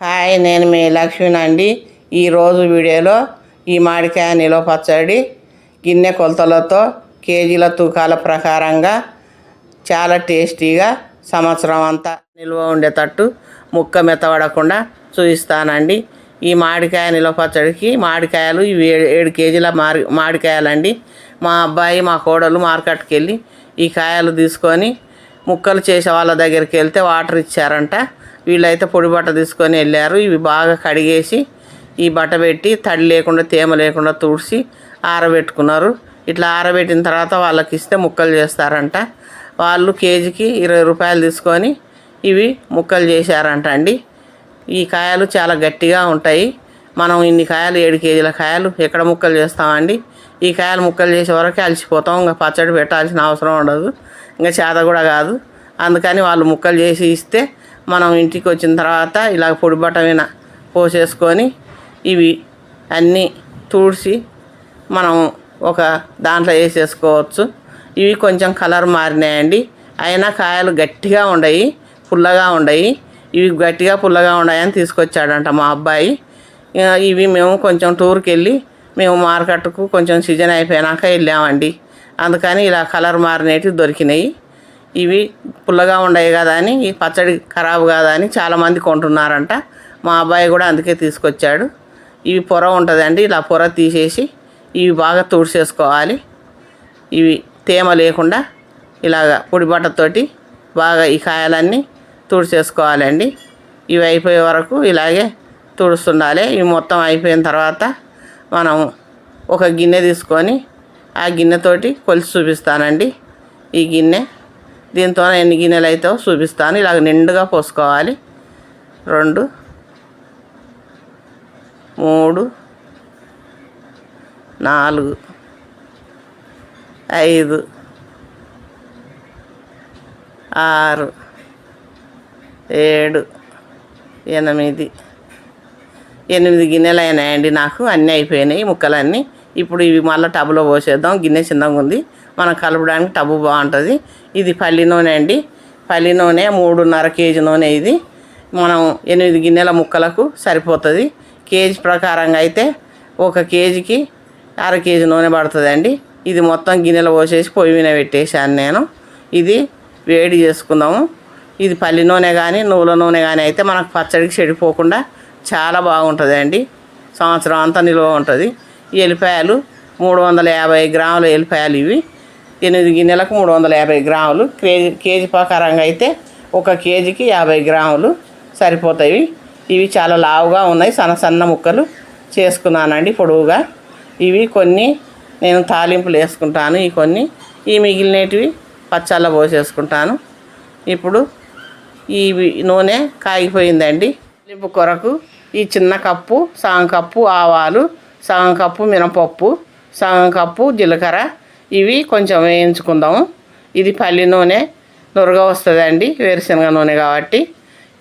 Hi నేను మీ లక్ష్మిని అండి. ఈరోజు వీడియోలో ఈ మామిడికాయ నిలువ పచ్చడి గిన్నె కొలతలతో కేజీల తూకాల ప్రకారంగా చాలా టేస్టీగా సంవత్సరం అంతా నిల్వ ఉండేటట్టు ముక్క మెత్తబడకుండా చూపిస్తానండి. ఈ మామిడికాయ నిలువ పచ్చడికి మామిడికాయలు ఇవి ఏడు ఏడు కేజీల మారి మామిడికాయలండి. మా అబ్బాయి మా కోడలు మార్కెట్కి వెళ్ళి ఈ కాయలు తీసుకొని ముక్కలు చేసే వాళ్ళ దగ్గరికి వెళ్తే వాటర్ ఇచ్చారంట. వీళ్ళైతే పొడి బట్ట తీసుకొని వెళ్ళారు. ఇవి బాగా కడిగేసి ఈ బట్ట పెట్టి తడి లేకుండా తేమ లేకుండా తుడిచి ఆరబెట్టుకున్నారు. ఇట్లా ఆరబెట్టిన తర్వాత వాళ్ళకి ఇస్తే ముక్కలు చేస్తారంట. వాళ్ళు కేజీకి ఇరవై రూపాయలు తీసుకొని ఇవి ముక్కలు చేశారంట అండి. ఈ కాయలు చాలా గట్టిగా ఉంటాయి. మనం ఇన్ని కాయలు ఏడు కేజీల కాయలు ఎక్కడ ముక్కలు చేస్తామండి? ఈ కాయలు ముక్కలు చేసే వరకు అలసిపోతాం. ఇంకా పచ్చడి పెట్టాల్సిన అవసరం ఉండదు. ఇంకా చేత కూడా కాదు. అందుకని వాళ్ళు ముక్కలు చేసి ఇస్తే మనం ఇంటికి వచ్చిన తర్వాత ఇలా పొడి బట్ట పోసేసుకొని ఇవి అన్నీ తుడిచి మనం ఒక దాంట్లో వేసేసుకోవచ్చు. ఇవి కొంచెం కలర్ మారినాయండి. అయినా కాయలు గట్టిగా ఉండయి పుల్లగా ఉండయి. ఇవి గట్టిగా పుల్లగా ఉన్నాయని తీసుకొచ్చాడంట మా అబ్బాయి. ఇవి మేము కొంచెం టూర్కి వెళ్ళి మేము మార్కెట్కు కొంచెం సీజన్ అయిపోయినాక వెళ్ళామండి. అందుకని ఇలా కలర్ మారినవి దొరికినాయి. ఇవి పుల్లగా ఉండయి కదా అని ఈ పచ్చడి ఖరాబ్ కాదా అని చాలామంది కొంటున్నారంట. మా అబ్బాయి కూడా అందుకే తీసుకొచ్చాడు. ఇవి పొర ఉంటుందండి ఇలా పొర తీసేసి ఇవి బాగా తుడిచేసుకోవాలి. ఇవి తేమ లేకుండా ఇలాగ పొడి బట్టతోటి బాగా ఈ కాయలన్నీ తుడిచేసుకోవాలండి. ఇవి అయిపోయే వరకు ఇలాగే తుడుస్తుండాలి. ఇవి మొత్తం అయిపోయిన తర్వాత మనం ఒక గిన్నె తీసుకొని ఆ గిన్నెతోటి కొలిసి చూపిస్తానండి. ఈ గిన్నె దీంతో ఎన్ని గిన్నెలు అయితే చూపిస్తాను. ఇలాగ నిండుగా పోసుకోవాలి. రెండు మూడు నాలుగు ఐదు ఆరు ఏడు ఎనిమిది. ఎనిమిది గిన్నెలు అయినాయండి నాకు. అన్నీ అయిపోయినాయి ముక్కలన్నీ. ఇప్పుడు ఇవి మళ్ళీ టబ్లో పోసేద్దాం. గిన్నె చిన్నగా ఉంది. మనం కలపడానికి టబ్బు బాగుంటుంది. ఇది పల్లి నూనె అండి. పల్లి నూనె మూడున్నర కేజీ నూనె ఇది. మనం ఎనిమిది గిన్నెల ముక్కలకు సరిపోతుంది. కేజీ ప్రకారంగా అయితే ఒక కేజీకి అర కేజీ నూనె పడుతుందండి. ఇది మొత్తం గిన్నెలో పోసేసి పొయ్యి మీద పెట్టేశాను నేను. ఇది వేడి చేసుకుందాము. ఇది పల్లి నూనె కానీ నువ్వుల నూనె కానీ అయితే మనకు పచ్చడికి చెడిపోకుండా చాలా బాగుంటుందండి. సంవత్సరం అంతా నిల్వ ఉంటుంది. ఎల్లిపాయలు మూడు వందల యాభై గ్రాముల ఎల్లిపాయలు ఇవి. ఎనిమిది గిన్నెలకు మూడు వందల యాభై గ్రాములు. కేజీ కేజీ ప్రకారంగా అయితే ఒక కేజీకి యాభై గ్రాములు సరిపోతాయి. ఇవి చాలా లావుగా ఉన్నాయి. సన్న సన్న ముక్కలు చేసుకున్నానండి పొడవుగా. ఇవి కొన్ని నేను తాలింపులు వేసుకుంటాను. ఈ కొన్ని ఈ మిగిలినటివి పచ్చళ్ళ పోసేసుకుంటాను. ఇప్పుడు ఈ నూనె కాగిపోయిందండి. తాలింపు కొరకు ఈ చిన్న కప్పు సగం కప్పు ఆవాలు సగం కప్పు మినపప్పు సగం కప్పు జీలకర్ర ఇవి కొంచెం వేయించుకుందాము. ఇది పల్లి నూనె నురగ వస్తుందండి వేరుశనగ నూనె కాబట్టి.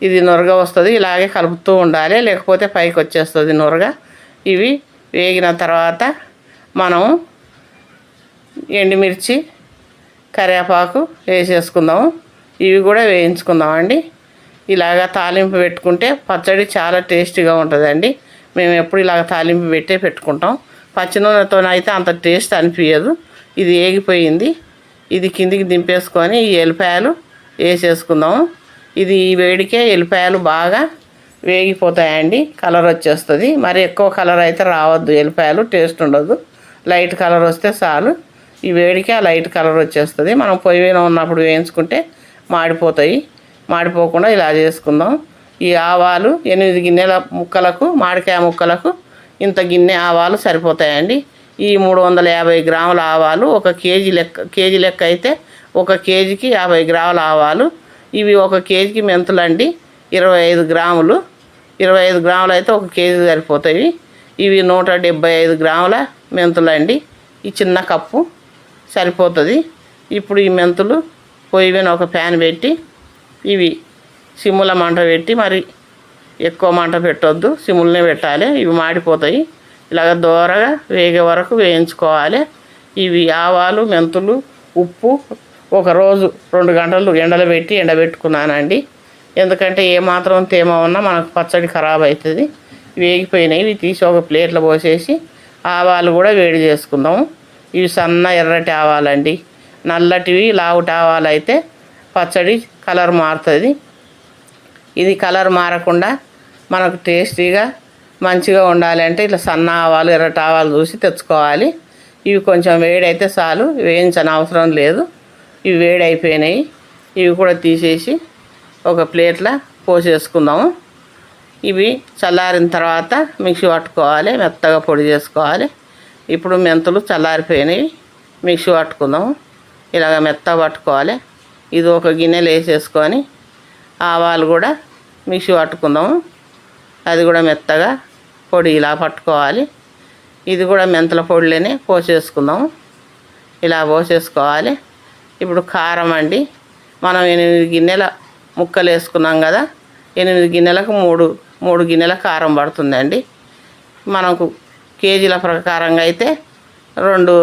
ఇది నురగ వస్తుంది ఇలాగే కలుపుతూ ఉండాలి లేకపోతే పైకి వచ్చేస్తుంది నురగ. ఇవి వేగిన తర్వాత మనం ఎండుమిర్చి కరివేపాకు వేసేసుకుందాము. ఇవి కూడా వేయించుకుందామండి. ఇలాగ తాలింపు పెట్టుకుంటే పచ్చడి చాలా టేస్టీగా ఉంటుందండి. మేము ఎప్పుడు ఇలాగ తాలింపు పెట్టే పెట్టుకుంటాం. పచ్చి నూనెతో అయితే అంత టేస్ట్ అనిపించదు ఇది ఏగిపోయింది. ఇది కిందికి దింపేసుకొని ఈ ఎల్లిపాయలు వేసేసుకుందాము. ఇది ఈ వేడికే ఎల్లిపాయలు బాగా వేగిపోతాయండి. కలర్ వచ్చేస్తుంది. మరి ఎక్కువ కలర్ అయితే రావద్దు. ఎల్లిపాయలు టేస్ట్ ఉండదు. లైట్ కలర్ వస్తే చాలు. ఈ వేడికి ఆ లైట్ కలర్ వచ్చేస్తుంది. మనం పొయ్యి మీద ఉన్నప్పుడు వేయించుకుంటే మాడిపోతాయి. మాడిపోకుండా ఇలా చేసుకుందాం. ఈ ఆవాలు ఎనిమిది గిన్నెల ముక్కలకు మామిడికాయ ముక్కలకు ఇంత గిన్నె ఆవాలు సరిపోతాయండి. ఈ మూడు వందల యాభై గ్రాముల ఆవాలు ఒక కేజీ లెక్క కేజీ లెక్క అయితే ఒక కేజీకి యాభై గ్రాముల ఆవాలు. ఇవి ఒక కేజీకి మెంతులండి ఇరవై ఐదు గ్రాములు. ఇరవై ఐదు గ్రాములు అయితే ఒక కేజీ సరిపోతాయి. ఇవి నూట డెబ్బై ఐదు గ్రాముల మెంతులండి. ఈ చిన్న కప్పు సరిపోతుంది. ఇప్పుడు ఈ మెంతులు పొయ్యి మీద ఒక ప్యాన్ పెట్టి ఇవి సిమ్ముల మంట పెట్టి మరి ఎక్కువ మంట పెట్టొద్దు. సిమ్ములనే పెట్టాలి. ఇవి మాడిపోతాయి. ఇలాగ దోరగా వేగే వరకు వేయించుకోవాలి. ఇవి ఆవాలు మెంతులు ఉప్పు ఒకరోజు రెండు గంటలు ఎండలో పెట్టి ఎండబెట్టుకున్నానండి. ఎందుకంటే ఏమాత్రం తేమ ఉన్నా మనకు పచ్చడి ఖరాబ్ అవుతుంది వేగిపోయినాయి ఇవి తీసి ఒక ప్లేట్లో పోసేసి ఆవాలు కూడా వేడి చేసుకుందాము. ఇవి సన్న ఎర్రటి ఆవాలండి. నల్లటివి లావుటి ఆవాలు అయితే పచ్చడి కలర్ మారుతుంది. ఇది కలర్ మారకుండా మనకు టేస్టీగా మంచిగా ఉండాలి అంటే ఇట్లా సన్న ఆవాలు ఎర్రటి ఆవాలు చూసి తెచ్చుకోవాలి. ఇవి కొంచెం వేడి అయితే చాలు వేయించని అవసరం లేదు. ఇవి వేడి అయిపోయినాయి ఇవి కూడా తీసేసి ఒక ప్లేట్లో పోసేసుకుందాము. ఇవి చల్లారిన తర్వాత మిక్సీ పట్టుకోవాలి మెత్తగా పొడి చేసుకోవాలి. ఇప్పుడు మెంతులు చల్లారిపోయినాయి. మిక్సీ పట్టుకుందాము. ఇలాగ మెత్తగా పట్టుకోవాలి. ఇది ఒక గిన్నెలో వేసేసుకొని ఆవాలు కూడా మిక్సీ పట్టుకుందాము. అది కూడా మెత్తగా పొడి ఇలా పట్టుకోవాలి. ఇది కూడా మెంతల పొడిలోనే పోసేసుకుందాము ఇలా పోసేసుకోవాలి. ఇప్పుడు కారం అండి. మనం ఎనిమిది గిన్నెల ముక్కలు వేసుకున్నాం కదా. ఎనిమిది గిన్నెలకు మూడు మూడు గిన్నెల కారం పడుతుందండి. మనకు కేజీల ప్రకారంగా అయితే రెండు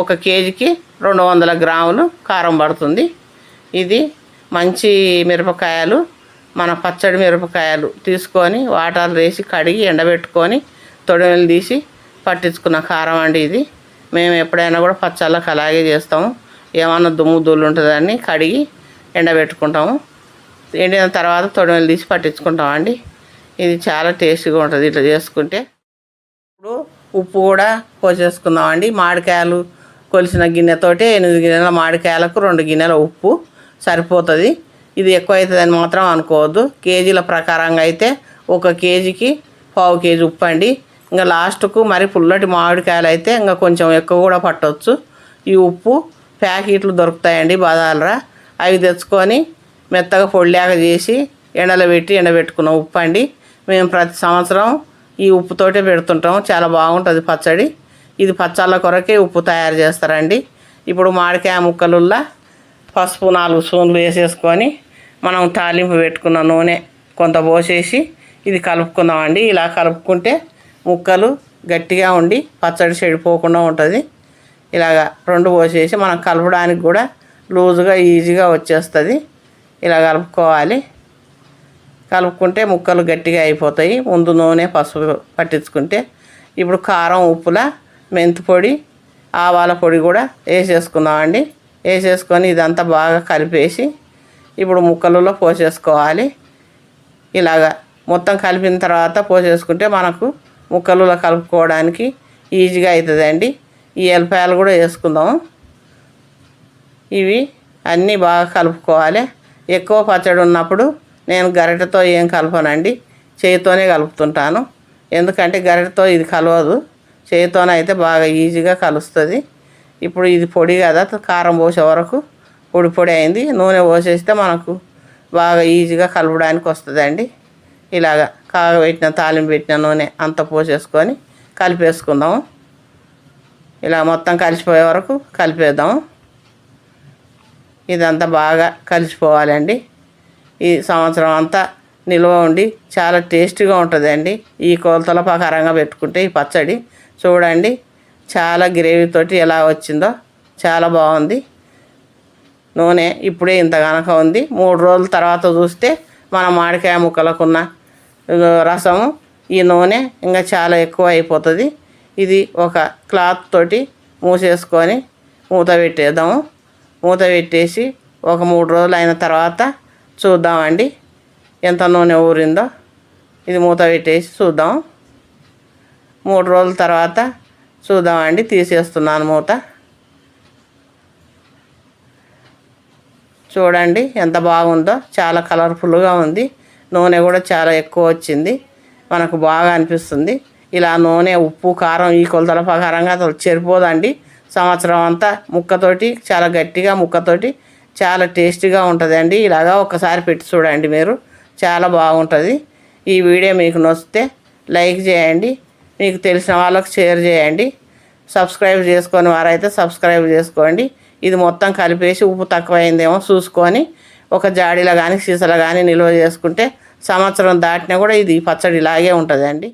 ఒక కేజీకి రెండు వందల గ్రాములు కారం పడుతుంది. ఇది మంచి మిరపకాయలు మన పచ్చడి మిరపకాయలు తీసుకొని వాటర్ వేసి కడిగి ఎండబెట్టుకొని తొడిమెలు తీసి పట్టించుకున్న కారం అండి ఇది. మేము ఎప్పుడైనా కూడా పచ్చళ్ళకి అలాగే చేస్తాము. ఏమన్నా దుమ్ము దుల్లు ఉంటుందని కడిగి ఎండబెట్టుకుంటాము. ఎండిన తర్వాత తొడిమెలు తీసి పట్టించుకుంటామండి. ఇది చాలా టేస్టీగా ఉంటుంది ఇట్లా చేసుకుంటే. ఇప్పుడు ఉప్పు కూడా పోసేసుకుందామండి. మామిడికాయలు కొలిసిన గిన్నెతోటి ఎనిమిది గిన్నెల మామిడికాయలకు రెండు గిన్నెల ఉప్పు సరిపోతుంది. ఇది ఎక్కువ అవుతుందని మాత్రం అనుకోవద్దు. కేజీల ప్రకారంగా అయితే ఒక కేజీకి పావు కేజీ ఉప్పు అండి. ఇంకా లాస్ట్కు మరి పుల్లటి మామిడికాయలు అయితే ఇంకా కొంచెం ఎక్కువ కూడా పట్టవచ్చు ఈ ఉప్పు ప్యాకెట్లు దొరుకుతాయండి బదాలరా అవి తెచ్చుకొని మెత్తగా పొడిలాగా చేసి ఎండలో పెట్టి ఎండబెట్టుకున్న ఉప్పు అండి. మేము ప్రతి సంవత్సరం ఈ ఉప్పుతోటే పెడుతుంటాం. చాలా బాగుంటుంది పచ్చడి. ఇది పచ్చళ్ళ కొరకే ఉప్పు తయారు చేస్తారండి. ఇప్పుడు మామిడికాయ ముక్కలుల్లా పసుపు నాలుగు స్పూన్లు వేసేసుకొని మనం తాలింపు పెట్టుకున్న నూనె కొంత పోసేసి ఇది కలుపుకుందామండి. ఇలా కలుపుకుంటే ముక్కలు గట్టిగా ఉండి పచ్చడి చెడిపోకుండా ఉంటుంది. ఇలాగ రెండు పోసేసి మనం కలపడానికి కూడా లూజుగా ఈజీగా వచ్చేస్తుంది. ఇలా కలుపుకోవాలి. కలుపుకుంటే ముక్కలు గట్టిగా అయిపోతాయి. ముందు నూనె పసుపు పట్టించుకుంటే ఇప్పుడు కారం ఉప్పుల మెంతి పొడి ఆవాల పొడి కూడా వేసేసుకుందామండి. వేసేసుకొని ఇదంతా బాగా కలిపేసి ఇప్పుడు ముక్కలలో పోసేసుకోవాలి. ఇలాగా మొత్తం కలిపిన తర్వాత పోసేసుకుంటే మనకు ముక్కలలో కలుపుకోవడానికి ఈజీగా అవుతుందండి ఈ ఎల్లిపాయలు కూడా వేసుకుందాము. ఇవి అన్నీ బాగా కలుపుకోవాలి. ఎక్కువ పచ్చడి ఉన్నప్పుడు నేను గరిటతో ఏం కలపనండి. చేతితోనే కలుపుతుంటాను. ఎందుకంటే గరిటతో ఇది కలవదు. చేతితోనైతే బాగా ఈజీగా కలుస్తుంది. ఇప్పుడు ఇది పొడి కదా కారం పోసే వరకు పొడి పొడి అయింది. నూనె పోసేస్తే మనకు బాగా ఈజీగా కలపడానికి వస్తుందండి. ఇలాగ కాగబెట్టిన తాలింపు పెట్టిన నూనె అంత పోసేసుకొని కలిపేసుకుందాము. ఇలా మొత్తం కలిసిపోయే వరకు కలిపేద్దాము. ఇదంతా బాగా కలిసిపోవాలండి. ఈ సంవత్సరం అంతా నిల్వ ఉండి చాలా టేస్టీగా ఉంటుందండి. ఈ కొలతల ప్రకారంగా పెట్టుకుంటే ఈ పచ్చడి. చూడండి చాలా గ్రేవీతోటి ఎలా వచ్చిందో చాలా బాగుంది. నూనె ఇప్పుడే ఇంత కనుక ఉంది. మూడు రోజుల తర్వాత చూస్తే మన మామిడికాయ ముక్కలకున్న రసము ఈ నూనె ఇంకా చాలా ఎక్కువ అయిపోతుంది. ఇది ఒక క్లాత్ తోటి మూసేసుకొని మూత పెట్టేద్దాము. మూత పెట్టేసి ఒక మూడు రోజులు అయిన తర్వాత చూద్దామండి ఎంత నూనె ఊరిందో. ఇది మూత పెట్టేసి చూద్దాం మూడు రోజుల తర్వాత చూద్దామండి తీసేస్తున్నాను మూత. చూడండి ఎంత బాగుందో. చాలా కలర్ఫుల్గా ఉంది. నూనె కూడా చాలా ఎక్కువ వచ్చింది. మనకు బాగా అనిపిస్తుంది. ఇలా నూనె ఉప్పు కారం ఈ కొలతల ప్రకారంగా అసలు చెరిపోదండి సంవత్సరం అంతా ముక్కతోటి చాలా గట్టిగా ముక్కతోటి చాలా టేస్టీగా ఉంటుందండి. ఇలాగా ఒకసారి పెట్టి చూడండి మీరు. చాలా బాగుంటుంది. ఈ వీడియో మీకు నచ్చితే లైక్ చేయండి. మీకు తెలిసిన వాళ్ళకి షేర్ చేయండి. సబ్స్క్రైబ్ చేసుకొని వారైతే సబ్స్క్రైబ్ చేసుకోండి. ఇది మొత్తం కలిపేసి ఉప్పు తక్కువైందేమో చూసుకొని ఒక జాడీలో కానీ సీసాలో కానీ నిల్వ చేసుకుంటే సంవత్సరం దాటినా కూడా ఇది పచ్చడి ఇలాగే ఉంటుందండి.